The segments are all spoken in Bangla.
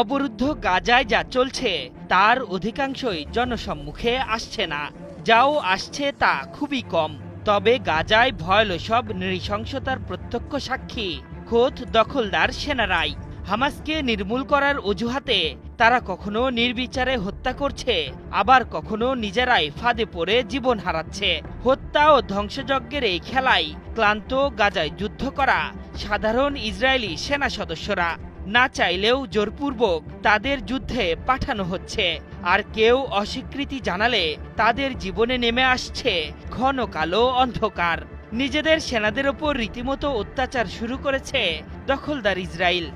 অবরুদ্ধ গাজায় যা চলছে, তার অধিকাংশই জনসম্মুখে আসছে না। যাও আসছে তা খুবই কম। তবে গাজায় ভয়াল সব নৃশংসতার প্রত্যক্ষ সাক্ষী, খোদ দখলদার সেনারাই। হামাসকে নির্মূল করার অজুহাতে তারা কখনো নির্বিচারে হত্যা করছে, আবার কখনো নিজেরাই ফাঁদে পড়ে জীবন হারাচ্ছে। হত্যা ও ধ্বংসযজ্ঞের এই খেলায় ক্লান্ত গাজায় যুদ্ধ করা সাধারণ ইসরায়েলি সেনা সদস্যরা। না চাইলেও জোরপূর্বক তাদের যুদ্ধে পাঠানো হচ্ছে। আর কেউ অস্বীকৃতি জানালে তাদের জীবনে নেমে আসছে ঘন কালো অন্ধকার। নিজেদের সেনাদের ওপর রীতিমতো অত্যাচার শুরু করেছে দখলদার ইসরায়েল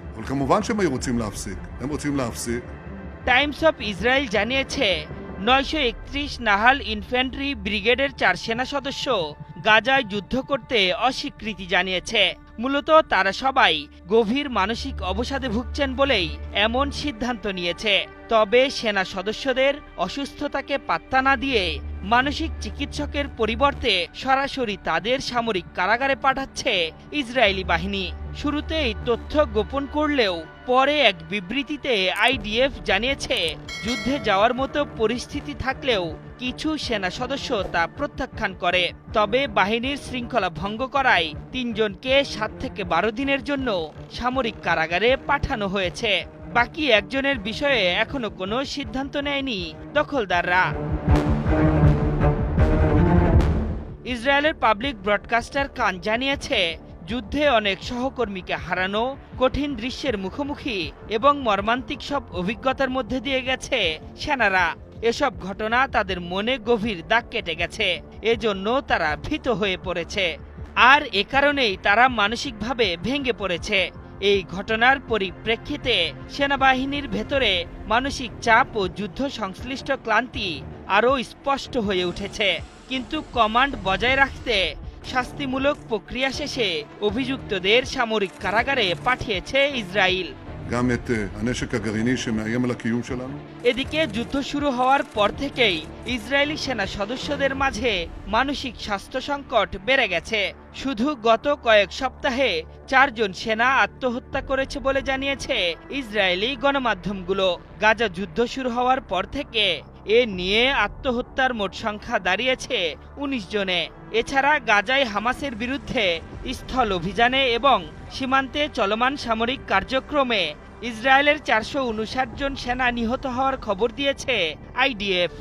টাইমস অফ ইসরায়েল জানিয়েছে নয়শো একত্রিশ নাহাল ইনফ্যান্ট্রি ব্রিগেডের চার সেনা সদস্য গাজায় যুদ্ধ করতে অস্বীকৃতি জানিয়েছে। মূলত তারা সবাই গভীর মানসিক অবসাদে ভুগছেন বলেই এমন সিদ্ধান্ত নিয়েছে। তবে সেনা সদস্যদের অসুস্থতাকে পাত্তা না দিয়ে মানসিক চিকিৎসকের পরিবর্তে সরাসরি তাদের সামরিক কারাগারে পাঠাচ্ছে ইসরায়েলি বাহিনী। শুরুতে এই তথ্য গোপন করলেও পরে এক বিবৃতিতে আইডিএফ জানিয়েছে, যুদ্ধে যাওয়ার মতো পরিস্থিতি থাকলেও কিছু সেনা সদস্য তা প্রত্যাখ্যান করে। তবে বাহিনীর শৃঙ্খলা ভঙ্গ করায় তিনজনকে সাত থেকে বারো দিনের জন্য সামরিক কারাগারে পাঠানো হয়েছে। বাকি একজনের বিষয়ে এখনও কোনো সিদ্ধান্ত নেয়নি দখলদাররা। ইসরায়েলের পাবলিক ব্রডকাস্টার কান জানিয়েছে যুদ্ধে অনেক সহকর্মীকে হারানো কঠিন দৃশ্যের মুখোমুখি এবং মর্মান্তিক সব অভিজ্ঞতার মধ্যে দিয়ে গেছে সেনারা। এসব ঘটনা তাদের মনে গভীর দাগ কেটে গেছে। এজন্য তারা ভীত হয়ে পড়েছে। আর এ কারণেই তারা মানসিকভাবে ভেঙে পড়েছে। এই ঘটনার পরিপ্রেক্ষিতে সেনাবাহিনীর ভেতরে মানসিক চাপ ও যুদ্ধ সংশ্লিষ্ট ক্লান্তি আরও স্পষ্ট হয়ে উঠেছে। কিন্তু কমান্ড বজায় রাখতে শাস্তিমূলক প্রক্রিয়া শেষে অভিযুক্তদের সামরিক কারাগারে পাঠিয়েছে ইসরায়েল এদিকে যুদ্ধ শুরু হওয়ার পর থেকেই ইসরায়েলি সেনা সদস্যদের মাঝে মানসিক স্বাস্থ্য সংকট বেড়ে গেছে। শুধু গত কয়েক সপ্তাহে চারজন সেনা আত্মহত্যা করেছে বলে জানিয়েছে ইসরায়েলি গণমাধ্যমগুলো। গাজা যুদ্ধ শুরু হওয়ার পর থেকে এ নিয়ে আত্মহত্যার মোট সংখ্যা দাঁড়িয়েছে উনিশ জনে। এছাড়া গাজায় হামাসের বিরুদ্ধে স্থল অভিযানে এবং সীমান্তে চলমান সামরিক কার্যক্রমে ইসরায়েলের চারশো উনষাট জন সেনা নিহত হওয়ার খবর দিয়েছে আইডিএফ।